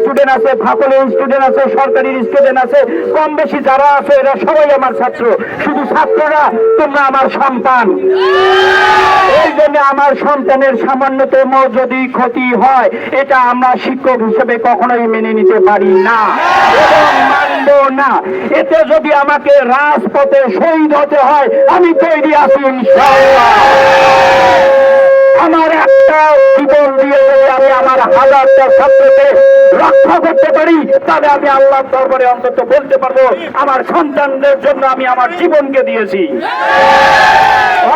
Student আছে ফাকলের student আছে, সরকারি স্টুডেন্ট আছে কম বেশি যারা আছে, এরা সবাই আমার ছাত্র। শুধু ছাত্ররা, তোমরা আমার সন্তান। এই জন্য আমার সন্তানের সামান্যতম যদি ক্ষতি হয়, এটা আমরা শিক্ষক হিসেবে কখনোই মেনে নিতে পারি না মানব না। এতে যদি আমাকে রাজপথে শহীদ হতে হয়, আমি তৈরি আছি হাজারটা ছাত্রকে রক্ষা করতে পারি, তাহলে আমি আল্লাহর দরবারে অন্তত বলতে পারব, আমার সন্তানদের জন্য আমি আমার জীবনকে দিয়েছি।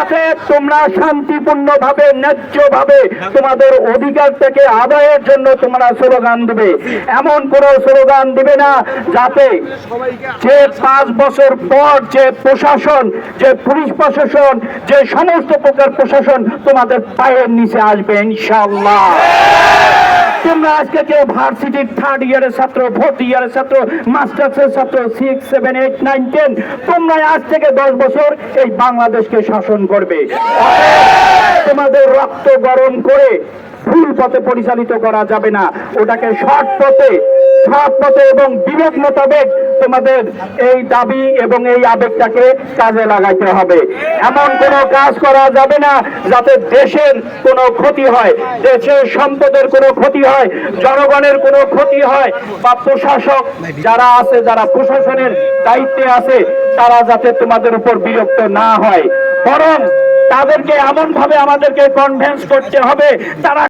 অতএব তোমরা ন্যায্য ভাবে তোমাদের অধিকার থেকে আদায়ের জন্য তোমরা স্লোগান দেবে। এমন কোন স্লোগান দিবে না, যাতে যে পাঁচ বছর পর যে প্রশাসন, যে পুলিশ প্রশাসন, যে সমস্ত প্রকার প্রশাসন তোমাদের পায়ের নিচে আসবে ইনশাল্লাহ তোমরা আজকে কেউ ভার্সিটির থার্ড ইয়ারের ছাত্র ফোর্থ ইয়ারের ছাত্র মাস্টার্সের ছাত্র six seven eight nine ten তোমরা আজ থেকে দশ বছর এই বাংলাদেশকে শাসন করবে। তোমাদের রক্ত গরম করে ভুল পথে পরিচালিত করা যাবে না। ওটাকে সৎ পথে সৎ পথে এবং বিবেক মোতাবেক তোমাদের এই দাবি এবং এই আবেগটাকে কাজে লাগাইতে হবে। এমন কোনো কাজ করা যাবে না যাতে দেশের কোনো ক্ষতি হয়, দেশের সম্পদের কোনো ক্ষতি হয়, জনগণের কোনো ক্ষতি হয় বা প্রশাসক যারা আছে, যারা প্রশাসনের দায়িত্বে আছে, তারা যাতে তোমাদের উপর বিরক্ত না হয়। বরং তাদেরকে এমন ভাবে আমাদেরকে কনভেন্স করতে হবে, তারা